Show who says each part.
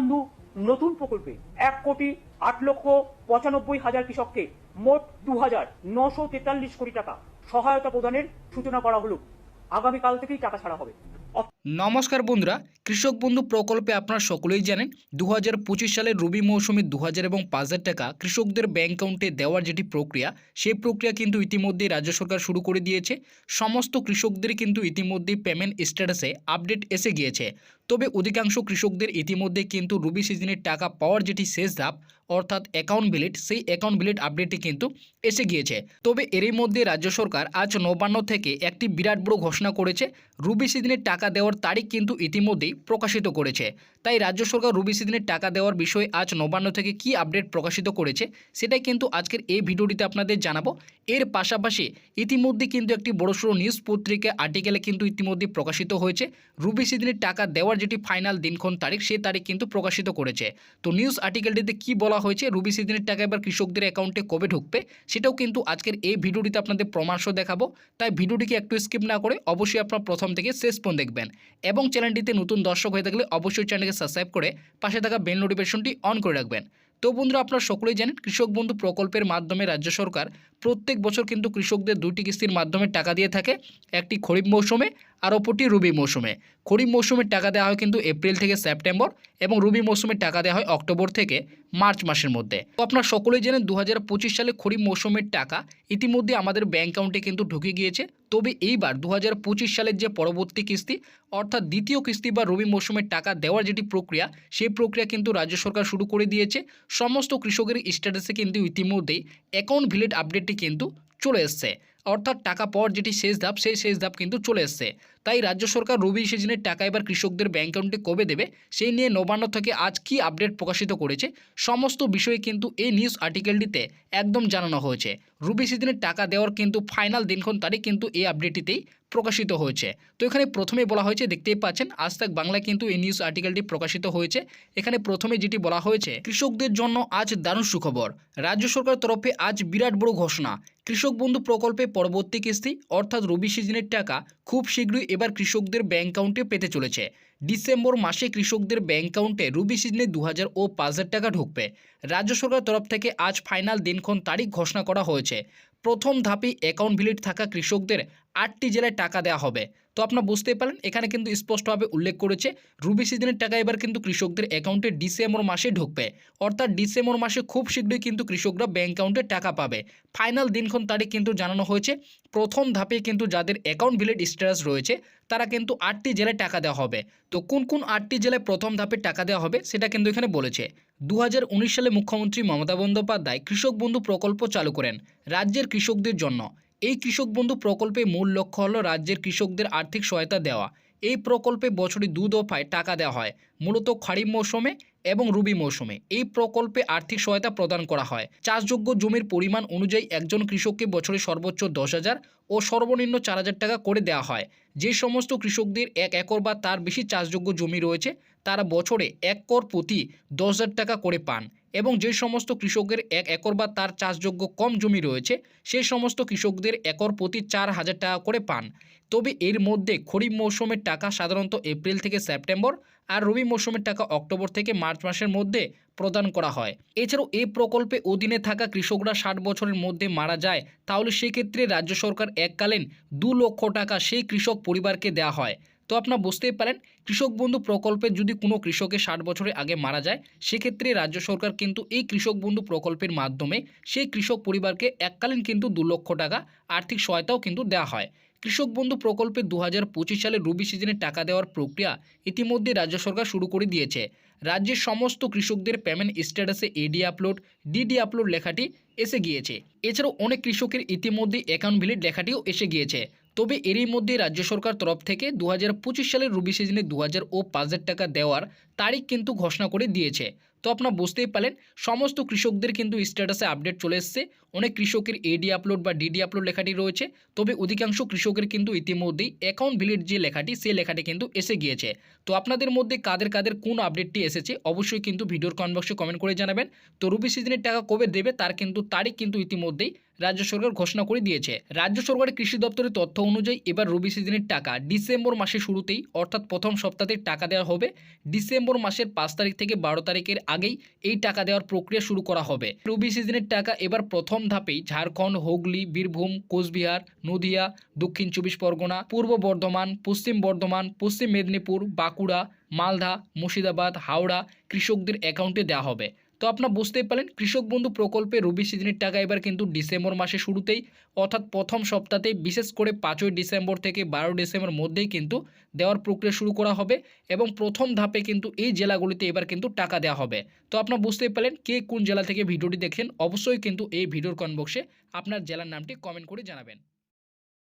Speaker 1: বন্ধু, নতুন প্রকল্পে এক কোটি আট লক্ষ পঁচানব্বই হাজার কৃষককে মোট দু হাজার নশো তেতাল্লিশ কোটি টাকা সহায়তা প্রদানের সূচনা করা হলো। আগামীকাল থেকেই টাকা ছাড়া হবে।
Speaker 2: নমস্কার বন্ধুরা, কৃষক বন্ধু প্রকল্পে আপনারা সকলেই জানেন দু হাজার সালের রবি মৌসুমে দু হাজার এবং পাঁচ হাজার টাকা কৃষকদের ব্যাংক অ্যাকাউন্টে দেওয়ার যেটি প্রক্রিয়া, সেই প্রক্রিয়া কিন্তু ইতিমধ্যে রাজ্য সরকার শুরু করে দিয়েছে। সমস্ত কৃষকদের কিন্তু ইতিমধ্যেই পেমেন্ট স্ট্যাটাসে আপডেট এসে গিয়েছে। তবে অধিকাংশ কৃষকদের ইতিমধ্যে কিন্তু রবি সিজনের টাকা পাওয়ার যেটি শেষ ধাপ অর্থাৎ অ্যাকাউন্ট বিলেট সেই অ্যাকাউন্ট বিলেট আপডেটটি কিন্তু এসে গিয়েছে। তবে এরই মধ্যে রাজ্য সরকার আজ নবান্ন থেকে একটি বিরাট বড় ঘোষণা করেছে, রুবি সিদিনের টাকা দেওয়ার তারিখ কিন্তু ইতিমধ্যেই প্রকাশিত করেছে। তাই রাজ্য সরকার রুবি সিজনের টাকা দেওয়ার বিষয়ে আজ নবান্ন থেকে কি আপডেট প্রকাশিত করেছে, সেটাই কিন্তু আজকের এই ভিডিওটিতে আপনাদের জানাব। এর পাশাপাশি ইতিমধ্যে কিন্তু একটি বড়সড় নিউজ পত্রিকা আর্টিকেলে কিন্তু ইতিমধ্যে প্রকাশিত হয়েছে, রুবি সিজনের টাকা দেওয়ার যেটি ফাইনাল দিনক্ষণ তারিখ, সেই তারিখ কিন্তু প্রকাশিত করেছে। তো নিউজ আর্টিকেলটিতে কি বলা হয়েছে, রবি সিজনের টাকা এবার কৃষকদের অ্যাকাউন্টে কবে ঢুকবে, সেটাও কিন্তু আজকের এই ভিডিওটিতে আপনাদের প্রমাণসহ দেখাবো। তাই ভিডিওটিকে একটু স্কিপ না করে অবশ্যই আপনার প্রথম থেকে শেষ পর্যন্ত দেখবেন এবং চ্যানেলটিতে নতুন দর্শক হয়ে থাকলে অবশ্যই চ্যানেলকে সাবস্ক্রাইব করে পাশে থাকা বেল নোটিফিকেশনটি অন করে রাখবেন। তো বন্ধুরা, আপনারা সকলেই জানেন, কৃষক বন্ধু প্রকল্পের মাধ্যমে রাজ্য সরকার প্রত্যেক বছর কিন্তু কৃষকদের দুটি কিস্তির মাধ্যমে টাকা দিয়ে থাকে। একটি খরিফ মৌসুমে আর অপরটি রবি মৌসুমে। খরিফ মৌসুমের টাকা দেওয়া হয় কিন্তু এপ্রিল থেকে সেপ্টেম্বর এবং রবি মৌসুমের টাকা দেওয়া হয় অক্টোবর থেকে মার্চ মাসের মধ্যে। তো আপনারা সকলেই জানেন দু হাজার পঁচিশ সালে খরিফ মৌসুমের টাকা ইতিমধ্যে আমাদের ব্যাংক অ্যাকাউন্টে কিন্তু ঢুকে গিয়েছে। তবে এইবার দু হাজার পঁচিশ সালের যে পরবর্তী কিস্তি, অর্থাৎ দ্বিতীয় কিস্তি বা রবি মৌসুমের টাকা দেওয়ার যেটি প্রক্রিয়া, সেই প্রক্রিয়া কিন্তু রাজ্য সরকার শুরু করে দিয়েছে। সমস্ত কৃষকের স্ট্যাটাসে কিন্তু ইতিমধ্যেই অ্যাকাউন্ট ভিলেট আপডেটটি কিন্তু চলে এসছে। অর্থাৎ টাকা পাওয়ার যেটি শেষ ধাপ, সেই শেষ ধাপ কিন্তু চলে এসছে। তাই রাজ্য সরকার রবি সিজনের টাকা এবার কৃষকদের ব্যাংক অ্যাকাউন্টে কবে দেবে, সেই নিয়ে নবান্ন থেকে আজ কি আপডেট প্রকাশিত করেছে, সমস্ত বিষয়ে কিন্তু এই নিউজ আর্টিকেলটিতে একদম জানানো হয়েছে। রবি সিজনের টাকা দেওয়ার কিন্তু ফাইনাল দিনক্ষণ তারিখ কিন্তু এই আপডেটটিতেই প্রকাশিত হয়েছে। তো এখানে প্রথমে বলা হয়েছে, দেখতেই পাচ্ছেন, আজ তাক বাংলায় কিন্তু এই নিউজ আর্টিকেলটি প্রকাশিত হয়েছে। এখানে প্রথমে যেটি বলা হয়েছে, কৃষকদের জন্য আজ দারুণ সুখবর। রাজ্য সরকার তরফে আজ বিরাট বড় ঘোষণা কৃষক বন্ধু প্রকল্পে পরবর্তী কিস্তি, অর্থাৎ রবি সিজনের টাকা, খুব শীঘ্রই এবার কৃষকদের ব্যাঙ্ক অ্যাকাউন্টে পেতে চলেছে। ডিসেম্বর মাসে কৃষকদের ব্যাঙ্ক অ্যাকাউন্টে রবি সিজনে দু হাজার ও পাঁচ হাজার টাকা ঢুকবে। রাজ্য সরকার তরফ থেকে আজ ফাইনাল দিনক্ষণ তারিখ ঘোষণা করা হয়েছে। প্রথম ধাপে অ্যাকাউন্ট ভিলিট থাকা কৃষকদের আটটি জেলায় টাকা দেওয়া হবে। তো আপনারা বুঝতেই পারেন এখানে কিন্তু স্পষ্টভাবে উল্লেখ করেছে, রুবি সিজনের টাকা এবার কিন্তু কৃষকদের অ্যাকাউন্টে ডিসেম্বর মাসে ঢুকবে। অর্থাৎ ডিসেম্বর মাসে খুব শীঘ্রই কিন্তু কৃষকরা ব্যাংক অ্যাকাউন্টে টাকা পাবে। ফাইনাল দিনক্ষণ তারিখ কিন্তু জানানো হয়েছে, প্রথম ধাপে কিন্তু যাদের অ্যাকাউন্ট ভিলেট স্ট্যাটাস রয়েছে, তারা কিন্তু আটটি জেলায় টাকা দেওয়া হবে। তো কোন কোন আটটি জেলায় প্রথম ধাপে টাকা দেওয়া হবে, সেটা কিন্তু এখানে বলেছে। দু হাজার উনিশ সালে মুখ্যমন্ত্রী মমতা বন্দ্যোপাধ্যায় কৃষক বন্ধু প্রকল্প চালু করেন রাজ্যের কৃষকদের জন্য। এই কৃষক বন্ধু প্রকল্পে মূল লক্ষ্য হল রাজ্যের কৃষকদের আর্থিক সহায়তা দেওয়া। এই প্রকল্পে বছরে দু দফায় টাকা দেওয়া হয়, মূলত খারিফ মৌসুমে এবং রবি মৌসুমে। এই প্রকল্পে আর্থিক সহায়তা প্রদান করা হয়। চাষযোগ্য জমির পরিমাণ অনুযায়ী একজন কৃষককে বছরে সর্বোচ্চ দশ হাজার ও সর্বনিম্ন চার হাজার টাকা করে দেওয়া হয়। যে সমস্ত কৃষকদের এক একর বা তার বেশি চাষযোগ্য জমি রয়েছে তারা বছরে এক কর প্রতি দশ টাকা করে পান এবং যে সমস্ত কৃষকের এক একর বা তার চাষযোগ্য কম জমি রয়েছে, সেই সমস্ত কৃষকদের একর প্রতি চার হাজার টাকা করে পান। তবে এর মধ্যে খরিফ মৌসুমের টাকা সাধারণত এপ্রিল থেকে সেপ্টেম্বর আর রবি মৌসুমের টাকা অক্টোবর থেকে মার্চ মাসের মধ্যে প্রদান করা হয়। এছাড়াও এই প্রকল্পে অধীনে থাকা কৃষকরা ষাট বছরের মধ্যে মারা যায়, তাহলে সেক্ষেত্রে রাজ্য সরকার এককালীন দু লক্ষ টাকা সেই কৃষক পরিবারকে দেওয়া হয়। তো আপনারা বুঝতেই পারেন, কৃষক বন্ধু প্রকল্পে যদি কোনো কৃষকের ষাট বছরের আগে মারা যায়, সেক্ষেত্রে রাজ্য সরকার কিন্তু এই কৃষক বন্ধু প্রকল্পের মাধ্যমে সেই কৃষক পরিবারকে এককালীন কিন্তু দু লক্ষ টাকা আর্থিক সহায়তাও কিন্তু দেওয়া হয়। কৃষক বন্ধু প্রকল্পে দু হাজার পঁচিশ সালে রবি সিজনে টাকা দেওয়ার প্রক্রিয়া ইতিমধ্যে রাজ্য সরকার শুরু করে দিয়েছে। রাজ্যের সমস্ত কৃষকদের পেমেন্ট স্ট্যাটাসে এডি আপলোড ডিডি আপলোড লেখাটি এসে গিয়েছে। এছাড়াও অনেক কৃষকের ইতিমধ্যে অ্যাকাউন্ট ভিলিট লেখাটিও এসে গিয়েছে। তবে এরই মধ্যে রাজ্য সরকার তরফ থেকে দু হাজার পঁচিশ সালের রবি সিজনে দু হাজার ও পাঁচ হাজার টাকা দেওয়ার তারিখ কিন্তু ঘোষণা করে দিয়েছে। তো আপনারা বুঝতেই পারলেন, সমস্ত কৃষকদের কিন্তু স্ট্যাটাসে আপডেট চলে এসছে। অনেক কৃষকের এডি আপলোড বা ডিডি আপলোড লেখাটি রয়েছে। তবে অধিকাংশ কৃষকের কিন্তু ইতিমধ্যেই অ্যাকাউন্ট ভিলিট যে লেখাটি, সেই লেখাটি কিন্তু এসে গিয়েছে। তো আপনাদের মধ্যে কাদের কাদের কোন আপডেটটি এসেছে, অবশ্যই কিন্তু ভিডিওর কমেন্ট বক্সে কমেন্ট করে জানাবেন। তো রুবি সিজনের টাকা কবে দেবে, তার কিন্তু তারিখ কিন্তু ইতিমধ্যেই রাজ্য সরকার ঘোষণা করে দিয়েছে। রাজ্য সরকারের কৃষি দপ্তরের তথ্য অনুযায়ী এবার রবি সিজনের টাকা ডিসেম্বর মাসের শুরুতেই, অর্থাৎ প্রথম সপ্তাহে টাকা দেওয়া হবে। ডিসেম্বর মাসের পাঁচ তারিখ থেকে বারো তারিখের আগেই এই টাকা দেওয়ার প্রক্রিয়া শুরু করা হবে। রবি সিজনের টাকা এবার প্রথম ধাপেই ঝাড়খণ্ড, হুগলি, বীরভূম, কোচবিহার, নদিয়া, দক্ষিণ চব্বিশ পরগনা, পূর্ব বর্ধমান, পশ্চিম বর্ধমান, পশ্চিম মেদিনীপুর, বাঁকুড়া, মালদা, মুর্শিদাবাদ, হাওড়া কৃষকদের অ্যাকাউন্টে দেওয়া হবে। তো আপনারা বুঝতেই পারলেন, কৃষক বন্ধু প্রকল্পে রবি সিজনের টাকা এবার কিন্তু ডিসেম্বর মাসে শুরুতেই, অর্থাৎ প্রথম সপ্তাহতেই, বিশেষ করে পাঁচই ডিসেম্বর থেকে বারো ডিসেম্বর মধ্যেই কিন্তু দেওয়ার প্রক্রিয়া শুরু করা হবে এবং প্রথম ধাপে কিন্তু এই জেলাগুলিতে এবার কিন্তু টাকা দেওয়া হবে। তো আপনারা বুঝতেই পারলেন কে কোন জেলা থেকে ভিডিওটি দেখেন অবশ্যই কিন্তু এই ভিডিওর কমেন্ট বক্সে আপনার জেলার নামটি কমেন্ট করে জানাবেন।